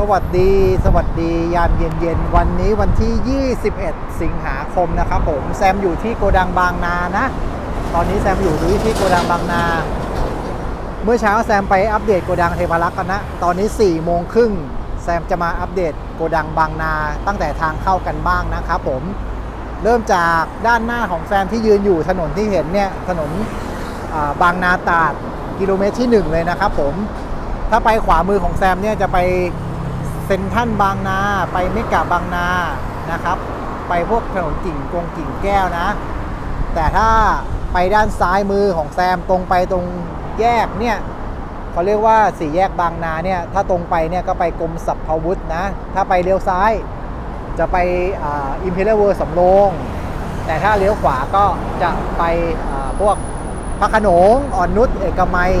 สวัสดี สวัสดียามเย็นๆ วันนี้วันที่ 21 สิงหาคมนะครับผม แซมอยู่ที่โกดังบางนานะ ตอนนี้แซมอยู่ที่โกดังบางนา เมื่อเช้าแซมไปอัปเดตโกดังเทพารักษ์กันนะ ตอนนี้4โมงครึ่งแซมจะมาอัปเดตโกดังบางนาตั้งแต่ทางเข้ากันบ้างนะครับผม เริ่มจากด้านหน้าของแซมที่ยืนอยู่ถนนที่เห็นเนี่ยถนนาบางนาตาดกิโลเมตรที่ 1 เลยนะครับผม ถ้าไปขวามือของแซมเนี่ยจะไป เซ็นทรัลบางนาไปเมกะบางนานะครับ ไปพวกถนนกิ่งกงกิ่งแก้วนะ แต่ถ้าไปด้านซ้ายมือของแซมตรงไปตรงแยกเนี่ยเขาเรียกว่าสี่แยกบางนาเนี่ยถ้าตรงไปเนี่ยก็ไปกรมสัพพวุฒินะ ถ้าไปเลี้ยวซ้ายจะไปอิมพีเรียลเวอร์สำโรงแต่ถ้าเลี้ยวขวาก็จะไปพวกพระขนงอ่อนนุชเอกมัย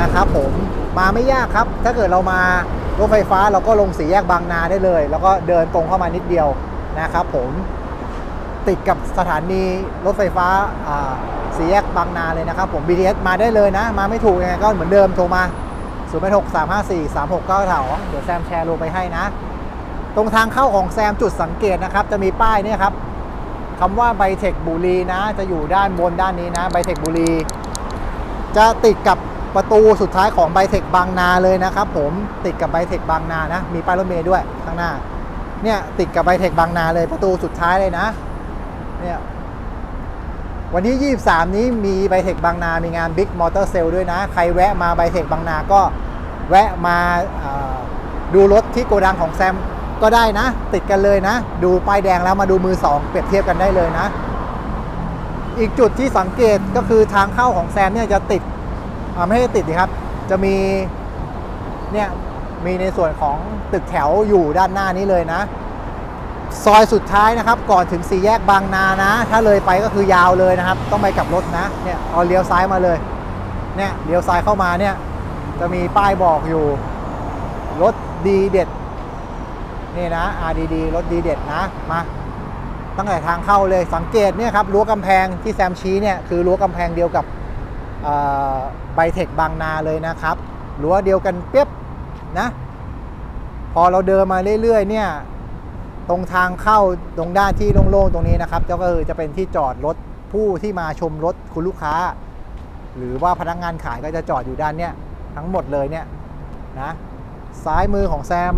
นะครับผมมาไม่ยากครับ ถ้าเกิดเรามา รถไฟฟ้าเราก็ลงสี่แยกบางนาได้เลย แล้วก็เดินตรงเข้ามานิดเดียวนะครับผมติดกับสถานีรถไฟฟ้าสี่แยกบางนาเลยนะครับผม BTS มาได้เลยนะ มาไม่ถูกยังไงก็เหมือนเดิมโทรมา 0 8 6 3 5 4 3 6 9เถาเดี๋ยวแซมแชร์ลงไปให้นะ ตรงทางเข้าของแซมจุดสังเกตนะครับ จะมีป้ายนี่ครับคำว่าไบเทคบุรีนะ จะอยู่ด้านบนด้านนี้นะไบเทคบุรีจะติดกับ ประตูสุดท้ายของไบเทคบางนาเลยนะครับผมติดกับไบเทคบางนานะ มีป้ายรถเมล์ด้วยข้างหน้า เนี่ยติดกับไบเทคบางนาเลยประตูสุดท้ายเลยนะ เนี่ยวันที่ 23 นี้มีไบเทคบางนา มีงาน Big Motor Sale ด้วยนะ ใครแวะมาไบเทคบางนาก็แวะมาดูรถที่โกดังของแซมก็ได้นะ ติดกันเลยนะ ดูป้ายแดงแล้วมาดูมือสองเปรียบเทียบกันได้เลยนะ อีกจุดที่สังเกตก็คือทางเข้าของแซมเนี่ยจะติด ไม่ได้ติดดิครับ จะมีเนี่ยมีในส่วนของตึกแถวอยู่ด้านหน้านี้เลยนะ ซอยสุดท้ายนะครับ ก่อนถึงสี่แยกบางนานะ ถ้าเลยไปก็คือยาวเลยนะครับ ต้องไปกลับรถนะเนี่ยเอาเลี้ยวซ้ายมาเลยเนี่ยเลี้ยวซ้ายเข้ามาเนี่ยจะมีป้ายบอกอยู่ รถดีเด็ดนี่นะ RDD รถดีเด็ดนะมาตั้งแต่ทางเข้าเลยสังเกตเนี่ยครับรั้วกำแพงที่แซมชี้เนี่ยคือรั้วกำแพงเดียวกับ ไบเทคบางนาเลยนะครับรั้วเดียวกันเปียบนะ พอเราเดินมาเรื่อยๆเนี่ยตรงทางเข้าตรงด้านที่โล่งๆตรงนี้นะครับก็คือจะเป็นที่จอดรถผู้ที่มาชมรถคุณลูกค้า หรือว่าพนักงานขายก็จะจอดอยู่ด้านเนี้ยทั้งหมดเลยเนี่ยนะซ้ายมือของแซม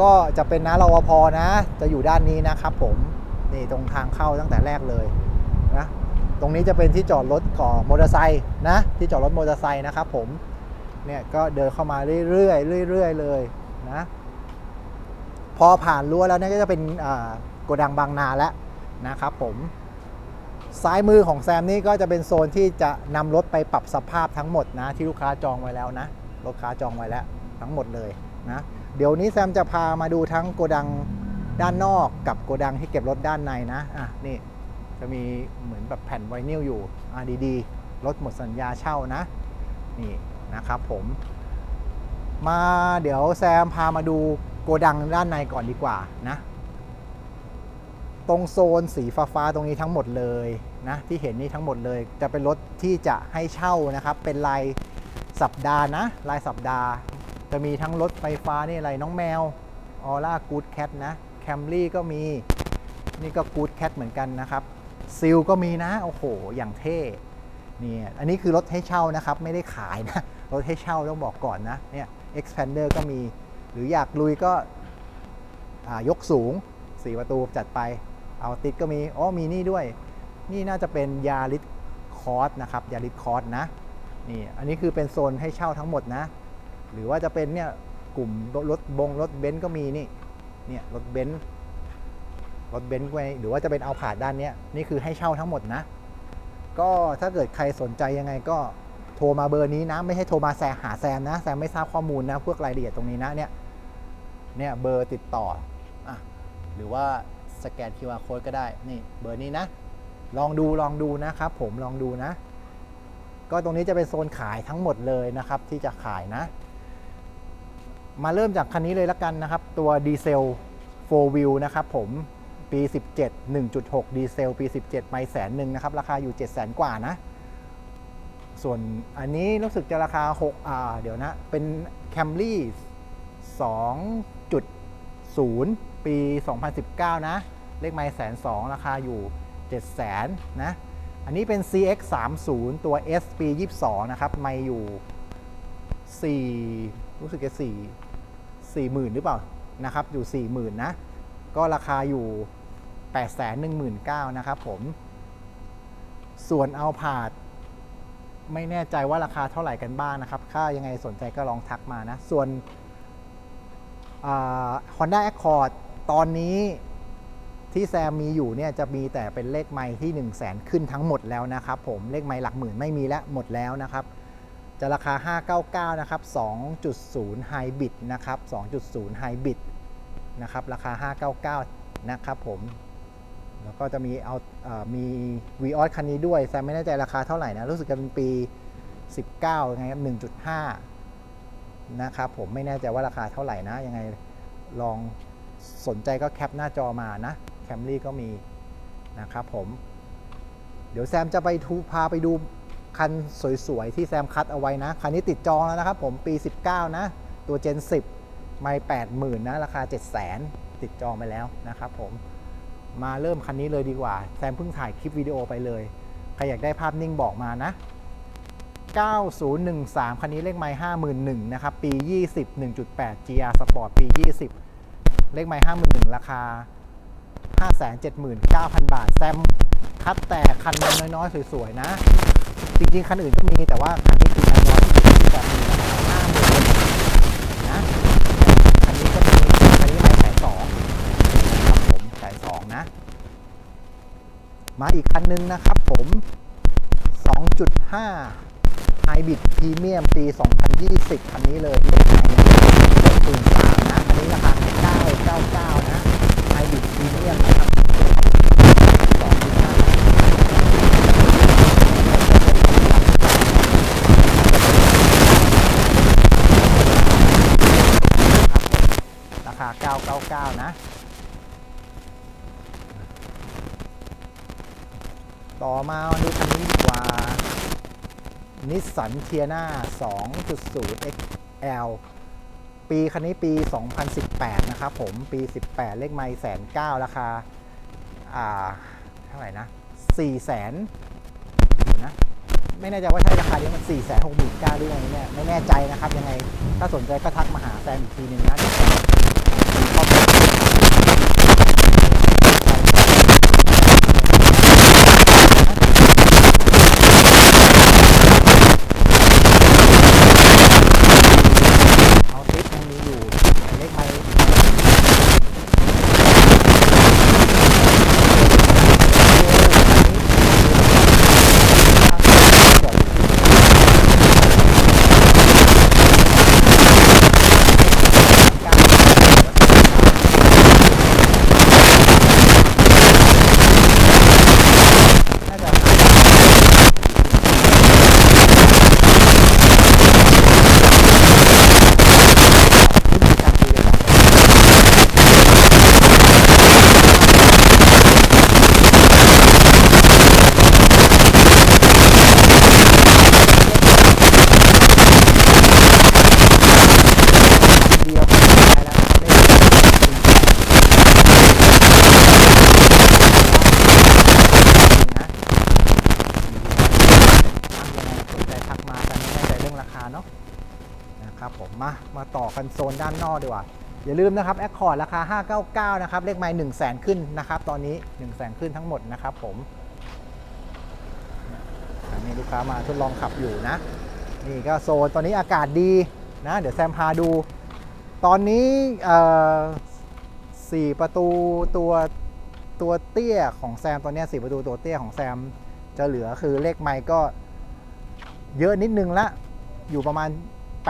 ก็จะเป็นนะรอพอนะ จะอยู่ด้านนี้นะครับผม นี่ตรงทางเข้าตั้งแต่แรกเลย ตรงนี้จะเป็นที่จอดรถของมอเตอร์ไซค์นะ ที่จอดรถมอเตอร์ไซค์นะครับผม เนี่ยก็เดินเข้ามาเรื่อยๆเรื่อยๆเลยนะ พอผ่านรั้วแล้วเนี่ยก็จะเป็นโกดังบางนาแล้วนะครับผม ซ้ายมือของแซมนี่ก็จะเป็นโซนที่จะนำรถไปปรับสภาพทั้งหมดนะ ที่ลูกค้าจองไว้แล้วนะ ลูกค้าจองไว้แล้วทั้งหมดเลยนะ เดี๋ยวนี้แซมจะพามาดูทั้งโกดังด้านนอกกับโกดังที่เก็บรถด้านในนะ อะนี่ จะมีเหมือนแบบแผ่นไวนิลอยู่อะดีๆรถหมดสัญญาเช่านะ นี่นะครับผม มาเดี๋ยวแซมพามาดูโกดังด้านในก่อนดีกว่านะ ตรงโซนสีฟ้าๆตรงนี้ทั้งหมดเลยนะที่เห็นนี่ทั้งหมดเลย จะเป็นรถที่จะให้เช่านะครับ เป็นรายสัปดาห์นะรายสัปดาห์ จะมีทั้งรถไฟฟ้านี่อะไรน้องแมวออร่ากูดแคทนะแคมรี่ก็มีนี่ก็กูดแคทเหมือนกันนะครับ ซิลก็มีนะ โอ้โห อย่างเท่นี่อันนี้คือรถให้เช่านะครับ ไม่ได้ขายนะ รถให้เช่าต้องบอกก่อนนะ เนี่ย expander ก็มี หรืออยากลุยก็ยกสูง 4 ประตูจัดไป เอาติดก็มี อ๋อ มีนี่ด้วย นี่น่าจะเป็นยาริสคอร์สนะครับ ยาริสคอร์สนะ นี่ อันนี้คือเป็นโซนให้เช่าทั้งหมดนะ หรือว่าจะเป็นเนี่ย กลุ่มรถรถบงรถเบนซ์ก็มีนี่ เนี่ย รถเบนซ์ รถเบนซ์ไว้หรือว่าจะเป็นเอาผาดด้านนี้นี่คือให้เช่าทั้งหมดนะ ก็ถ้าเกิดใครสนใจยังไงก็โทรมาเบอร์นี้นะ ไม่ใช่โทรมาแซมหาแซมนะแซมไม่ทราบข้อมูลนะพวกรายละเอียดตรงนี้นะเนี่ยเนี่ยเบอร์ติดต่ออะหรือว่าสแกน QR code ก็ได้นี่เบอร์นี้นะ ลองดูลองดูนะครับ ผมลองดูนะ ก็ตรงนี้จะเป็นโซนขายทั้งหมดเลยนะครับ ที่จะขายนะ มาเริ่มจากคันนี้เลยละกันนะครับ ตัวดีเซล 4 wheel นะครับผม ปี 17 1.6 ดีเซล ปี 17 ไม่แสนหนึ่งนะครับ ราคาอยู่ 7 0 0 0 0 0 กว่านะ ส่วนอันนี้รู้สึกจะราคา6อ่าเดี๋ยวนะ เป็น Camry 2.0 ปี 2019 นะ เลขไมล์แสนสองราคาอยู่7 0 0 0 0 นะ อันนี้เป็น CX 3 0ตัว S ปี 22 นะครับ ไม่อยู่ 4 รู้สึกจะ4 4 0,000 หรือเปล่านะครับ อยู่ 40,000 นะ ก็ราคาอยู่ 8 1 9 0 0 0นะครับผม ส่วนเอาผาดไม่แน่ใจว่าราคาเท่าไหร่กันบ้างนะครับ ถ้ายังไงสนใจก็ลองทักมานะ ส่วนฮอนด้าแอคคอร์ดตอนนี้ที่แซมมีอยู่เนี่ยจะมีแต่เป็นเลขไม้ที่ 1 0 0 0 0แสนขึ้นทั้งหมดแล้วนะครับผมเลขไม้หลักหมื่นไม่มีแล้วหมดแล้วนะครับ จะราคา 599 นะครับ 2.0 Hybrid นะครับ 2.0 Hybrid นะครับ ราคา 599 นะครับผม แล้วก็จะมีเอามี v ีออสคันนี้ด้วยแซมไม่แน่ใจราคาเท่าไหร่นะ รู้สึกจะเป็นปี 19ยังไงครับ1.5 นะครับผมไม่แน่ใจว่าราคาเท่าไหร่นะ ยังไงลองสนใจก็แคปหน้าจอมานะแคมรี่ก็มีนะครับผม เดี๋ยวแซมจะไปทูพาไปดูคันสวยๆ ที่แซมคัดเอาไว้นะ คันนี้ติดจองแล้วนะครับผมปี 19 นะ ตัว Gen 10 ไม่ 80,000 นะ ราคา 700,000 ติดจองไปแล้วนะครับผม มาเริ่มคันนี้เลยดีกว่า แซมเพิ่งถ่ายคลิปวิดีโอไปเลย ใครอยากได้ภาพนิ่งบอกมานะ 9013 คันนี้เลขไม้51,000นะครับ ปี 20 1.8 GR Sport ปี 20 เลขไม้51,000 ราคา 579,000 บาท แซมคัดแต่คันน้อยๆ สวยๆ นะ จริงๆ คันอื่นก็มีแต่ว่าคันนี้คือคันน้อยที่สุดที่จะมีราคา50,000นะ คันนี้ก็มีคันนี้ไม่แสนสองนะครับผมแสนสองนะ มาอีกคันนึงนะครับผม 2.5 Hybrid Premium ปี 2020 คันนี้เลยเลขไหนเนี่ยหมื่นสามนะ อันนี้ราคา999 นะ Hybrid Premium นะครับ2.5ราคา 999 นะ ต่อมาดูคันนี้ดีกว่านิสสันเทียนา2.0 XL ปีคันนี้ปี 2018 นะครับผม ปี 18 เลขไมล์แสนเก้าราคา อ่า เท่าไหร่นะ4แสนนะ ไม่แน่ใจว่าใช่ราคานี้มัน 4 6 9 0 0 0หรือยังไงเนี่ย ไม่แน่ใจนะครับ ยังไง ถ้าสนใจก็ทักมาหาแซมอีกทีหนึงนะเดี๋ยวแซมมีข้อมูลเอาซิปยังมีอยู่เลขไมล์น่าจะเดียวก็ได้แล้วไม่ได้นะ สนใจทักมากันไม่แน่ใจเรื่องราคาเนาะนะครับผมมา มาต่อนโซนด้านนอกดีกว่า อย่าลืมนะครับแอคคอร์ดราคา 599 นะครับ เลขไม้1 0 0 0 0แสนขึ้นนะครับ ตอนนี้ 1 0 0 0 0แสนขึ้นทั้งหมดนะครับผมอันนี้ลูกค้ามาทดลองขับอยู่นะ นี่ก็โซนตอนนี้อากาศดีนะ เดี๋ยวแซมพาดู ตอนนี้สี่ประตูตัวตัวเตี้ยของแซมตอนนี้สี่ประตูตัวเตี้ยของแซมจะเหลือคือเลขไม้ก็เยอะนิดนึงละ อยู่ประมาณ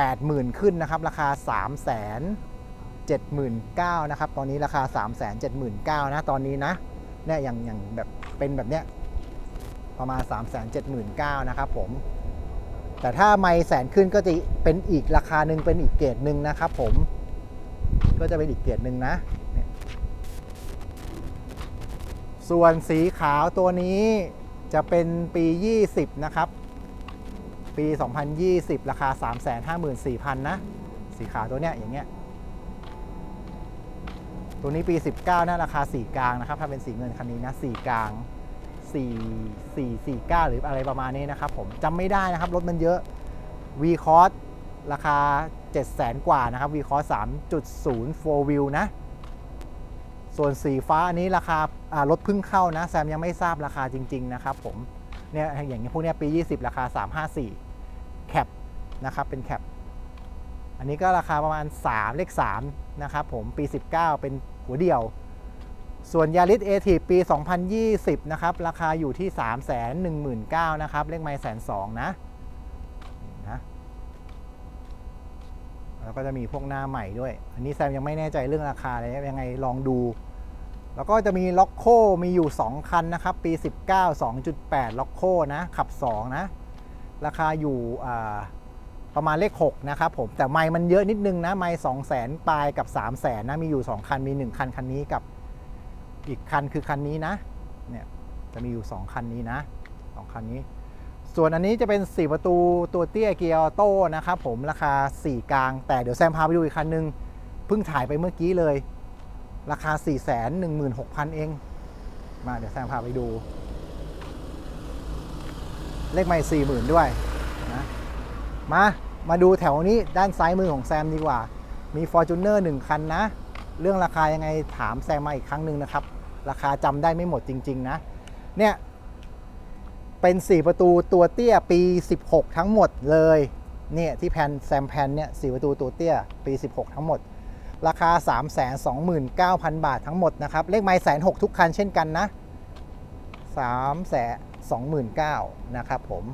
80,000 ขึ้นนะครับ ราคา3 7 9 0 0 0นะครับ ตอนนี้ราคา 3 7 9 0 0 0นะตอนนี้นะเนี่ยอย่างอย่างแบบเป็นแบบเนี้ยประมาณ 3 7 9 0 0 0นะครับผม แต่ถ้าไม่แสนขึ้นก็จะเป็นอีกราคาหนึ่งเป็นอีกเกรดหนึ่งนะครับผม ก็จะเป็นอีกเกรดหนึ่งนะ ส่วนสีขาวตัวนี้จะเป็นปี 20 นะครับ ปี 2020 ราคา 354,000 นะ สีขาวตัวเนี้ยอย่างเงี้ย ตัวนี้ปี 19นะราคา 4 กลางนะครับ ถ้าเป็นสีเงินคันนี้นะ 4 กลาง 4 4 4 9 หรืออะไรประมาณนี้นะครับผมจำไม่ได้นะครับ รถมันเยอะ v c o s ราคา 700,000 กว่านะครับ v c o s 3.0 4 wheel นะ ส่วนสีฟ้าอันนี้ราคารถเพิ่งเข้านะ แซมยังไม่ทราบราคาจริง ๆ นะครับผมเนี่ยอย่างนี้ยพวกเนี้ยปี 20 ราคา 354 นะครับเป็นแคปอันนี้ก็ราคาประมาณ 3 เลข3นะครับผมปี 19 เป็นหัวเดียว ส่วนยาริสเอทีปี 2020 นะครับ ราคาอยู่ที่ 3 1 9 0 0 0นะครับ เลขไม้แสนสองนะนี่นะแล้วก็จะมีพวกหน้าใหม่ด้วย อันนี้แซมยังไม่แน่ใจเรื่องราคาเลยยังไงลองดู แล้วก็จะมีล็อกโคมีอยู่ 2 คันนะครับ ปี 19 2.8 ล็อกโคนะขับ 2 นะ ราคาอยู่อ่า ประมาณเลข6นะครับผมแต่ไม่มันเยอะนิดนึงนะไม่2 0 0 0 0 0ปลายกับ3 0 0 0 0 0นะมีอยู่ 2 คันมี 1 คันคันนี้กับอีกคันคือคันนี้นะเนี่ยจะมีอยู่ 2 คันนี้นะสองคันนี้ ส่วนอันนี้จะเป็น 4 ประตูตัวเตี้ยเกียร์ออโต้นะครับผมราคา 4 กลาง แต่เดี๋ยวแซมพาไปดูอีกคันนึงเพิ่งถ่ายไปเมื่อกี้เลย ราคา 4 1 6 0 0 0 เอง มาเดี๋ยวแซมพาไปดู เลขไม่40,000ด้วยนะมา มาดูแถวนี้ด้านซ้ายมือของแซมดีกว่า มี Fortuner 1 คันนะ เรื่องราคายังไงถามแซมมาอีกครั้งหนึ่งนะครับ ราคาจำได้ไม่หมดจริง ๆ นะ เนี่ย เป็น 4 ประตูตัวเตี้ยปี 16 ทั้งหมดเลย เนี่ยที่แผ่นแซมแพนเนี่ยสประตูตัวเตี้ยปี 16 ทั้งหมด ราคา 329,000 บาททั้งหมดนะครับ เลขไม้แสนหทุกคันเช่นกันนะ3 2 9 0 0 0นะครับผม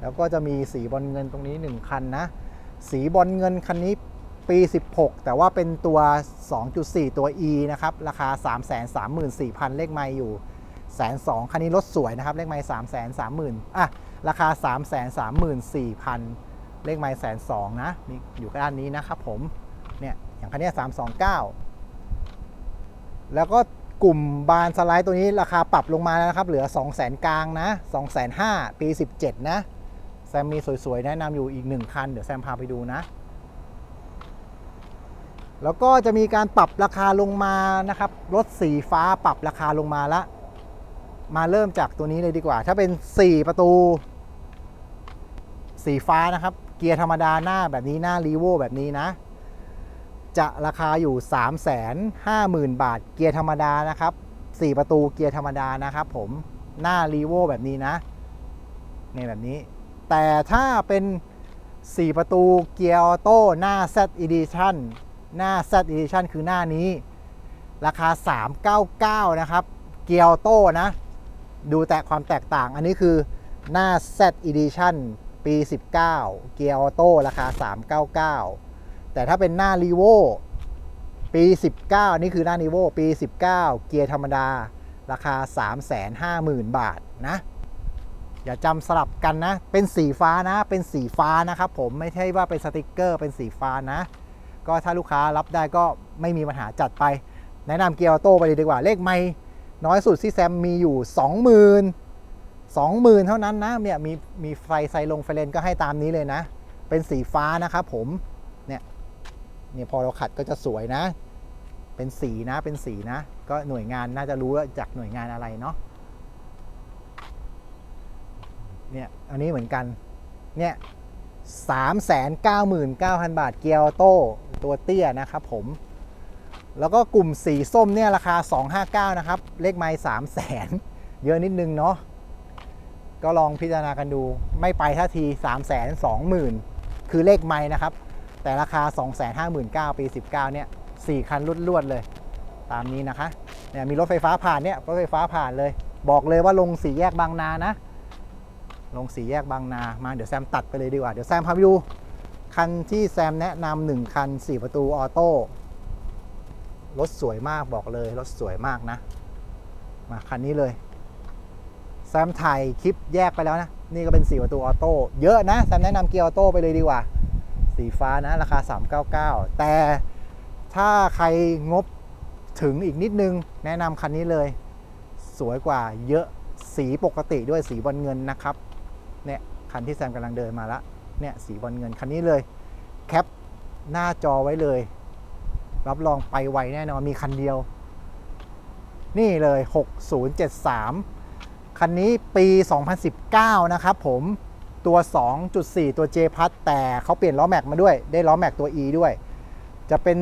แล้วก็จะมีสีบอลเงินตรงนี้ 1 คันนะ สีบอลเงินคันนี้ปี 16 แต่ว่าเป็นตัว 2.4 ตัว E นะครับ ราคา 334,000 เลขไม้อยู่แสนสองคันนี้รถสวยนะครับ เลขไม้3 3 0 0 0 0อะ ราคา3 3 4 0 0 0เลขไม้แสนสองนะมีอยู่ด้านนี้นะครับผม เนี่ย อย่างคันนี้329แล้วก็กลุ่มบานสไลด์ตัวนี้ราคาปรับลงมาแล้วนะครับ เหลือ 2 0 0 0 0 0กลางนะ2 5 0 0 0 ปี 17 นะ แซมมีสวยๆ แนะนำอยู่อีก1คัน เดี๋ยวแซมพาไปดูนะ แล้วก็จะมีการปรับราคาลงมานะครับ รถสีฟ้าปรับราคาลงมาละ มาเริ่มจากตัวนี้เลยดีกว่า ถ้าเป็น 4 ประตู สีฟ้านะครับ เกียร์ธรรมดาหน้าแบบนี้หน้ารีโวแบบนี้นะ จะราคาอยู่ 3 5 0 0 0 0 บาท เกียร์ธรรมดานะครับ 4 ประตูเกียร์ธรรมดานะครับผมหน้ารีโวแบบนี้นะ ในแบบนี้ แต่ถ้าเป็น 4 ประตูเกียร์ออโต้หน้า Z Edition หน้า Z Edition คือหน้านี้ ราคา 399 นะครับ เกียร์ออโต้นะ ดูแต่ความแตกต่าง อันนี้คือหน้า Z Edition ปี 19 เกียร์ออโต้ราคา 399 แต่ถ้าเป็นหน้า r ีโวปี 19 นี่คือหน้า r ีโวปี 19 เกียร์ธรรมดา ราคา 350,000 บาทนะ อย่าจำสลับกันนะ เป็นสีฟ้านะ เป็นสีฟ้านะครับผมไม่ใช่ว่าเป็นสติกเกอร์ เป็นสีฟ้านะ ก็ถ้าลูกค้ารับได้ก็ไม่มีปัญหาจัดไป แนะนำเกียร์ออโต้ไปเลยดีกว่า เลขไม่น้อยสุดที่แซมมีอยู่ 20,000 20,000 เท่านั้นนะเนี่ยมีมีไฟไซลงไฟเลนก็ให้ตามนี้เลยนะ เป็นสีฟ้านะครับผมเนี่ยเนี่ยพอเราขัดก็จะสวยนะ เป็นสีนะเป็นสีนะ ก็หน่วยงานน่าจะรู้จากหน่วยงานอะไรเนาะ เนี่ยอันนี้เหมือนกัน เนี่ยสามแสนเก้าหมื่นเก้าพันบาทเกียร์ออโต้ตัวเตี้ยนะครับผม แล้วก็กลุ่มสีส้มเนี่ยราคา 259 นะครับ เลขไม้3 0 0แสนเยอะนิดนึงเนาะก็ลองพิจารณากันดูไม่ไปท่าที3 2 0 0 0 0 คือเลขไม้นะครับ แต่ราคา 259,000ปี 19 เนี่ย 4 คันรวดๆเลย ตามนี้นะคะเนี่ยมีรถไฟฟ้าผ่านเนี่ยรถไฟฟ้าผ่านเลย บอกเลยว่าลงสี่แยกบางนานะ ลงสี่แยกบางนามาเดี๋ยวแซมตัดไปเลยดีกว่า เดี๋ยวแซมพาไปดู คันที่แซมแนะนำหนึ่งคัน 4 ประตูออโต้รถสวยมากบอกเลยรถสวยมากนะ มาคันนี้เลย แซมถ่ายคลิปแยกไปแล้วนะ นี่ก็เป็น 4 ประตูออโต้เยอะนะ แซมแนะนำเกียร์ออโต้ไปเลยดีกว่า สีฟ้านะราคา 399 แต่ถ้าใครงบถึงอีกนิดนึง แนะนำคันนี้เลย สวยกว่าเยอะสีปกติด้วยสีบอลเงินนะครับ เนี่ยคันที่แซมกำลังเดินมาละเนี่ยสีบอลเงินคันนี้เลยแคปหน้าจอไว้เลย รับรองไปไวแน่นอนมีคันเดียว นี่เลย 6073 คันนี้ปี 2019 นะครับผมตัว 2.4 ตัว J พัทแต่เขาเปลี่ยนล้อแม็กมาด้วย ได้ล้อแม็กตัว E ด้วย จะเป็น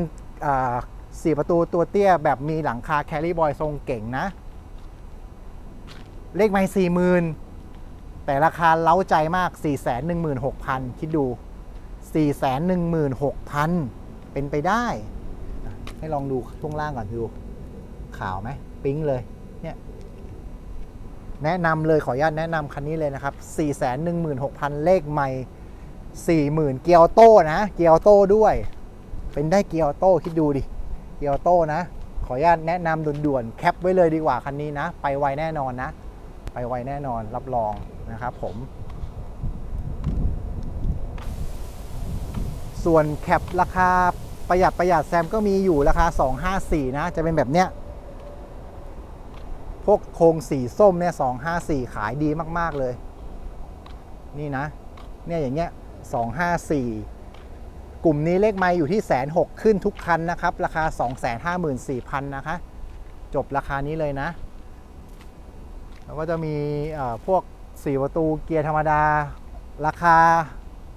สี่ประตูตัวเตี้ยแบบมีหลังคาแครี่บอยทรงเก่งนะ เลขไม่สี่หมื่น แต่ราคาเล้าใจมาก 4 1 6 0 0 0 คิดดู 4 1 6 0 0 0 เป็นไปได้ ให้ลองดูช่วงล่างก่อนดู ขาวไหมปิ๊งเลย เนี่ย แนะนำเลยขออนุญาตแนะนำคันนี้เลยนะครับ 4 1 6 0 0 0 เลขใหม่ 40,000 เกียร์ออโต้นะ เกียร์ออโต้ด้วย เป็นได้เกียร์ออโต้คิดดูดิ เกียร์ออโต้นะ ขออนุญาตแนะนำด่วนๆ แคปไว้เลยดีกว่าคันนี้นะ ไปไวแน่นอนนะ ไปไวแน่นอนรับรองนะครับผม ส่วนแคปราคาประหยัดประหยัดแซมก็มีอยู่ราคา 254 นะ จะเป็นแบบเนี้ย พวกโครงสีส้มเนี่ย 254 ขายดีมากๆเลย นี่นะ เนี่ยอย่างเงี้ย 254 กลุ่มนี้เลขไม้อยู่ที่แสนหกขึ้นทุกคันนะครับ ราคา 254,000 นะคะ จบราคานี้เลยนะ แล้วก็จะมีพวก 4 ประตูเกียร์ธรรมดา ราคา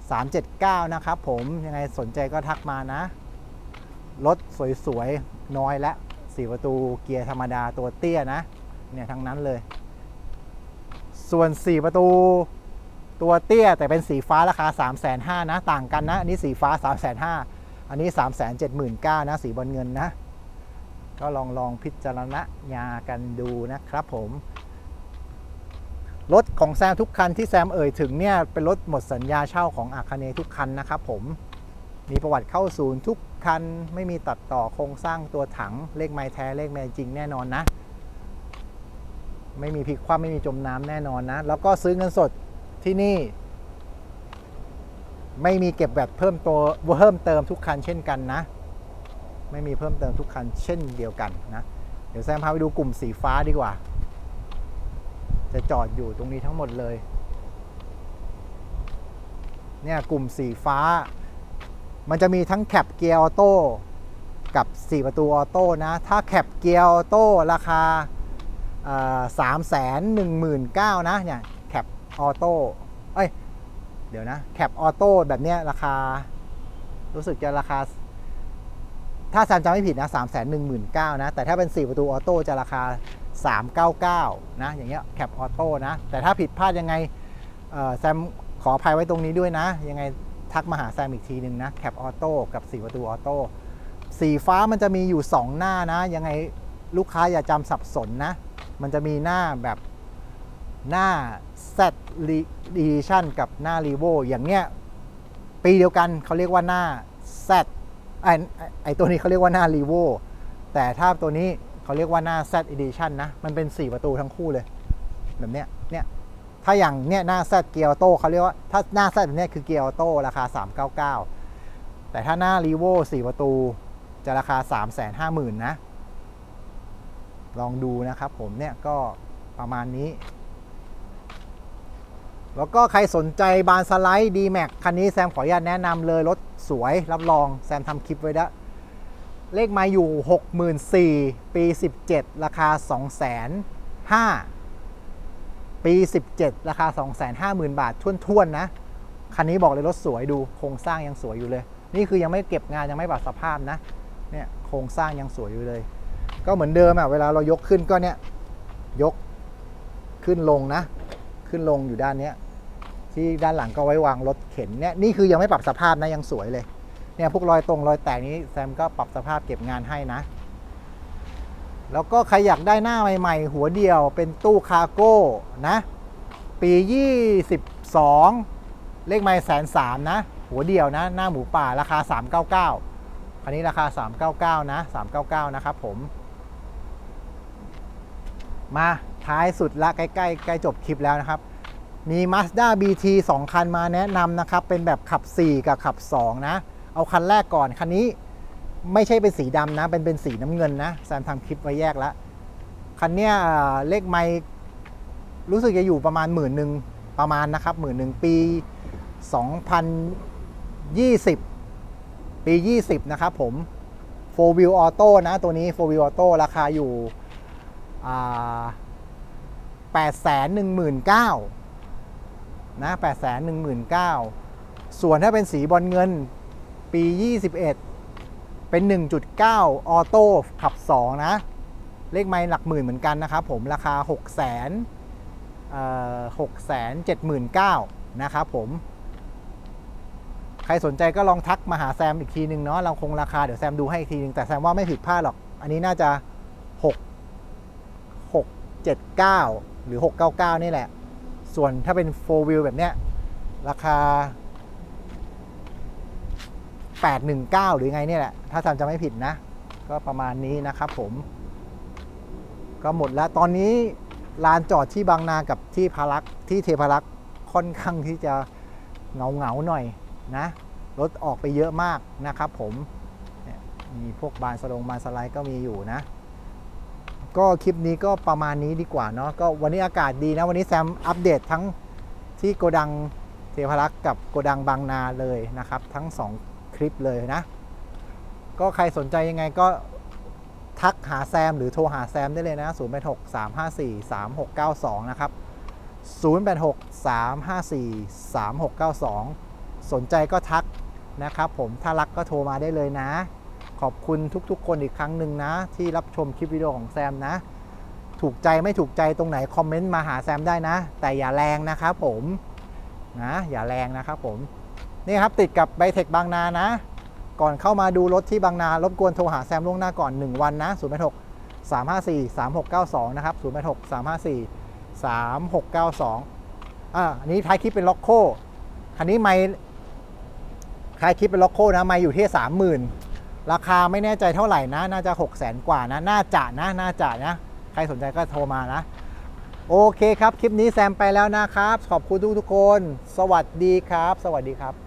379 นะครับผมยังไงสนใจก็ทักมานะ รถสวยๆ น้อยและ 4 ประตูเกียร์ธรรมดาตัวเตี้ยนะ เนี่ยทั้งนั้นเลย ส่วน 4 ประตูตัวเตี้ยแต่เป็นสีฟ้าราคา 3 5 0 0 0นะ ต่างกันนะ อันนี้สีฟ้า 3 5 0 0 0อันนี้ 3 7 9 0 0 0นะ สีบอลเงินนะ ก็ลองลองพิจารณญากันดูนะครับผม รถของแซมทุกคันที่แซมเอ่ยถึงเนี่ยเป็นรถหมดสัญญาเช่าของอาคาเนทุกคันนะครับผมมีประวัติเข้าศูนย์ทุกคันไม่มีตัดต่อโครงสร้างตัวถังเลขไม้แท้เลขไม้จริงแน่นอนนะ ไม่มีพลิกคว่ำไม่มีจมน้ำแน่นอนนะ แล้วก็ซื้อเงินสดที่นี่ ไม่มีเก็บแบตเพิ่มตัวเพิ่มเติมทุกคันเช่นกันนะ ไม่มีเพิ่มเติมทุกคันเช่นเดียวกันนะ เดี๋ยวแซมพาไปดูกลุ่มสีฟ้าดีกว่า จะจอดอยู่ตรงนี้ทั้งหมดเลย เนี่ยกลุ่มสีฟ้า มันจะมีทั้งแคปเกียร์ออโต้กับ 4 ประตูออโต้นะ ถ้าแคปเกียร์ออโต้ราคาสามแสนหนึ่งหมื่นเก้านะเนี่ยแคปออโต้เอ้ย เดี๋ยวนะแคปออโต้แบบเนี้ยราคา รู้สึกจะราคา ถ้าแซมจำไม่ผิดนะ3 1 9 0 0 0นะ แต่ถ้าเป็น4ประตูออโต้จะราคา 399 นะ อย่างเงี้ยแคปออโต้นะ แต่ถ้าผิดพลาดยังไงแซมขออภัยไว้ตรงนี้ด้วยนะ ยังไงทักมาหาแซมอีกทีหนึ่งนะแคปออโต้กับ4ประตูออโต้สีฟ้ามันจะมีอยู่ 2 หน้านะ ยังไงลูกค้าอย่าจำสับสนนะ มันจะมีหน้าแบบหน้า Z Edition กับหน้า r e v o อย่างเนี้ยปีเดียวกันเขาเรียกว่าหน้า Z ไอไอ้ไอตัวนี้เขาเรียกว่าหน้า r e v o แต่ถ้าตัวนี้ เขาเรียกว่าหน้า Z Edition นะ มันเป็น 4 ประตูทั้งคู่เลย แบบเนี้ย เนี่ย ถ้าอย่างเนี้ยหน้า Z เกียร์ออโต้เขาเรียกว่า ถ้าหน้า Z แบบเนี้ยคือเกียร์ออโต้ราคา 399 แต่ถ้าหน้า r e v o 4 ประตูจะราคา 350,000 นะ ลองดูนะครับผมเนี่ยก็ประมาณนี้ แล้วก็ใครสนใจบานสไลด์ D Max คันนี้แซมขออนุญาตแนะนำเลยรถสวยรับรองแซมทำคลิปไว้แล้ว เลขมาอยู่ 64,000ปี 17 ราคา 205,000 ปี 17 ราคา 250,000 บาทท่วนๆนะ คันนี้บอกเลยรถสวยดูโครงสร้างยังสวยอยู่เลย นี่คือยังไม่เก็บงานยังไม่ปรับสภาพนะ เนี่ยโครงสร้างยังสวยอยู่เลย ก็เหมือนเดิมอะเวลาเรายกขึ้นก็เนี่ยยกขึ้นลงนะ ขึ้นลงอยู่ด้านเนี้ยที่ด้านหลังก็ไว้วางรถเข็นเนี่ยนี่คือยังไม่ปรับสภาพนะยังสวยเลย เนี่ยพวกรอยตรงรอยแตกนี้แซมก็ปรับสภาพเก็บงานให้นะ แล้วก็ใครอยากได้หน้าใหม่ๆ หัวเดียวเป็นตู้คาร์โก้นะ ปี 22 เลขไม่แสนสามนะ หัวเดียวนะ หน้าหมูป่าราคา 399 คันนี้ราคา 399 นะ 399 นะครับผม มาท้ายสุดละใกล้ๆใกล้จบคลิปแล้วนะครับมี Mazda BT 2 คันมาแนะนำนะครับ เป็นแบบขับ 4 กับขับ 2 นะ เอาคันแรกก่อน คันนี้ไม่ใช่เป็นสีดำนะ เป็นเป็นสีน้ำเงินนะแซมทำคลิปไว้แยกแล้ว คันเนี้ยเลขไม่รู้สึกจะอยู่ประมาณหมื่นหนึ่งประมาณนะครับหมื่นหนึ่งปี 2020 ปี 20 นะครับผม4 wheel auto นะตัวนี้4 wheel auto ราคาอยู่อ่า819,000นะ819,000ส่วนถ้าเป็นสีบอลเงิน ปี 21 เป็น 1.9 ออโต้ขับ 2 นะ เลขไม้หลักหมื่นเหมือนกันนะครับผมราคา 6 0 0 0 0เอ่อ6 7 9 0 0 0นะครับผม ใครสนใจก็ลองทักมาหาแซมอีกทีนึงเนาะเราคงราคาเดี๋ยวแซมดูให้อีกทีนึง แต่แซมว่าไม่ผิดพลาดหรอก อันนี้น่าจะ 6 6 7 9 หรือ 699 นี่แหละ ส่วนถ้าเป็น 4 wheel แบบเนี้ยราคา 819 หรือไงเนี่ยแหละ ถ้าแซมจะไม่ผิดนะ ก็ประมาณนี้นะครับผม ก็หมดแล้ว ตอนนี้ลานจอดที่บางนากับที่พารักที่เทพารักค่อนข้างที่จะเงาเงาหน่อยนะ รถออกไปเยอะมากนะครับผมมีพวกบานสลงบานสไลด์ก็มีอยู่นะ ก็คลิปนี้ก็ประมาณนี้ดีกว่าเนาะ ก็วันนี้อากาศดีนะ วันนี้แซมอัปเดตทั้งที่โกดังเทพารักษ์กับโกดังบางนาเลยนะครับ ทั้ง 2 คลิปเลยนะ ก็ใครสนใจยังไงก็ทักหาแซมหรือโทรหาแซมได้เลยนะ 0 8 6 3 5 4 3 6 9 2 นะครับ 0 8 6 3 5 4 3 6 9 2 สนใจก็ทักนะครับผมถ้ารักก็โทรมาได้เลยนะ ขอบคุณทุกๆ คนอีกครั้งหนึ่งนะ ที่รับชมคลิปวิดีโอของแซมนะ ถูกใจไม่ถูกใจตรงไหน คอมเมนต์มาหาแซมได้นะ แต่อย่าแรงนะครับผมนะอย่าแรงนะครับผม นี่ครับติดกับไบเทคบางนานะ ก่อนเข้ามาดูรถที่บางนารบกวนโทรหาแซมล่วงหน้าก่อน 1 วันนะ0 8 6 3 5 4 3 6 9 2 นะครับ0 8 6 3 5 4 3 6 9 2อ่าอันนี้ท้ายคลิปเป็นล็อกโคคันนี้ไม่ท้ายคลิปเป็นล็อกโคนะไม่อยู่ที่ 30,000 ราคาไม่แน่ใจเท่าไหร่นะ น่าจะ 6 0 0 0 0 กว่านะ น่าจะนะ น่าจะนะ ใครสนใจก็โทรมานะโอเคครับ คลิปนี้แซมไปแล้วนะครับ ขอบคุณทุกทุกๆคน สวัสดีครับ สวัสดีครับ